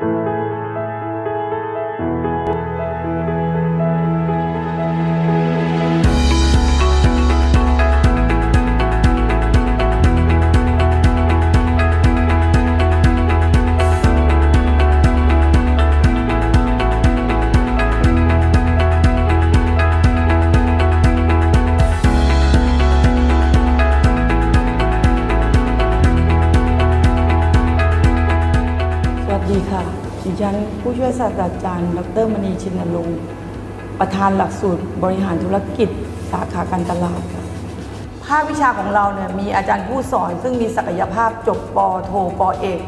สวั ดีค่ะ ดิฉันผู้ช่วยศาสตราจารย์ ดรมณีชินลงค์ประธานหลักสูตรบริหารธุรกิจสาขาการตลาดค่ะ ภาควิชาของเราเนี่ยมีอาจารย์ผู้สอน ซึ่งมีศักยภาพจบปโทปเอก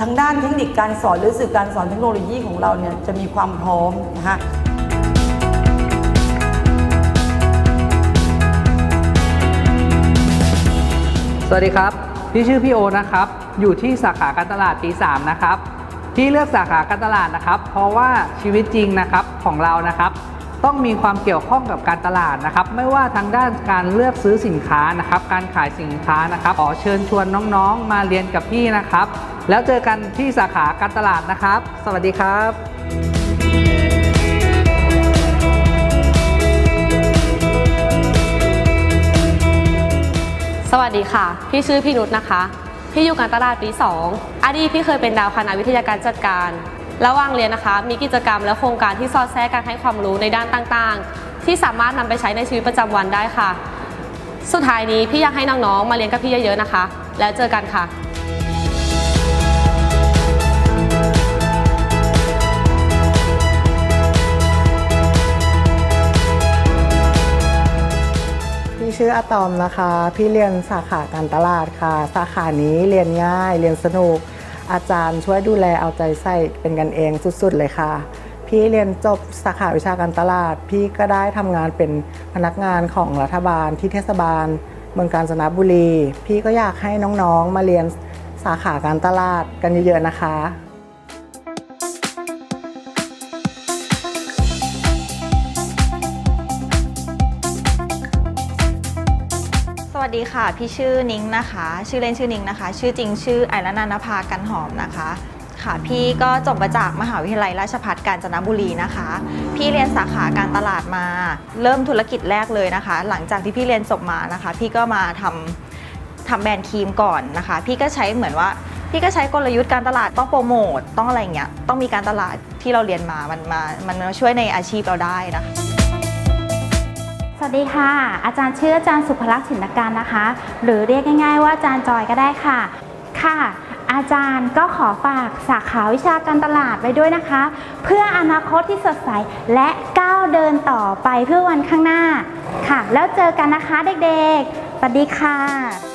ทางด้านเทคนิคการสอนหรือสื่อการสอนเทคโนโลยีของเราเนี่ยจะมีความพร้อมนะคะสวัสดีครับ พี่ชื่อพี่โอนะครับ อยู่ที่สาขาการตลาดปี3นะครับ ที่เลือกสาขาการตลาดนะครับ เพราะว่าชีวิตจริงนะครับของเรานะครับ ต้องมีความเกี่ยวข้องกับการตลาดนะครับ ไม่ว่าทางด้านการเลือกซื้อสินค้านะครับ การขายสินค้านะครับขอเชิญชวนน้องๆ มาเรียนกับพี่นะครับ แล้วเจอกันที่สาขาการตลาดนะครับ สวัสดีครับสวัสดีค่ะ พี่ชื่อพี่นุชนะคะ พี่อยู่การตลาดปี2อดีตพี่เคยเป็นดาวคณะวิทยาการจัดการ ระหว่างเรียนนะคะ มีกิจกรรมและโครงการที่สอดแทรกการให้ความรู้ในด้านต่างๆ ที่สามารถนำไปใช้ในชีวิตประจำวันได้ค่ะ สุดท้ายนี้พี่อยากให้น้องๆ มาเรียนกับพี่เยอะๆนะคะ แล้วเจอกันค่ะ ชื่ออะตอมนะคะ พี่เรียนสาขาการตลาดค่ะ สาขานี้เรียนง่าย เรียนสนุก อาจารย์ช่วยดูแลเอาใจใส่เป็นกันเองสุดๆเลยค่ะ พี่เรียนจบสาขาวิชาการตลาด พี่ก็ได้ทำงานเป็นพนักงานของรัฐบาลที่เทศบาล เมืองกาญจนบุรี พี่ก็อยากให้น้องๆมาเรียนสาขาการตลาดกันเยอะๆนะคะ วัสดีค่ะ พี่ชื่อนิ้งนะคะ ชื่อเล่นชื่อนิ้งนะคะ ชื่อจริงชื่อไอรนันภากันหอมนะคะ ค่ะ พี่ก็จบมาจากมหาวิทยาลัยราชภัฏกาญจนบุรีนะคะ พี่เรียนสาขาการตลาดมา เริ่มธุรกิจแรกเลยนะคะ หลังจากที่พี่เรียนจบมานะคะ พี่ก็มาทำทำแบรนด์ครีมก่อนนะคะ พี่ก็ใช้เหมือนว่าพี่ก็ใช้กลยุทธ์การตลาดต้องโปรโมทต้องอะไรอย่างเงี้ยต้องมีการตลาดที่เราเรียนมามันมามันช่วยในอาชีพเราได้นะคะ สวัสดีค่ะ อาจารย์ชื่ออาจารย์สุภลักษณ์สินการนะคะ หรือเรียกง่าย ๆ ว่าอาจารย์จอยก็ได้ค่ะ ค่ะ อาจารย์ก็ขอฝากสาขาวิชาการตลาดไว้ด้วยนะคะ เพื่ออนาคตที่สดใสและก้าวเดินต่อไปเพื่อวันข้างหน้าค่ะ แล้วเจอกันนะคะเด็กๆสวัสดีค่ะ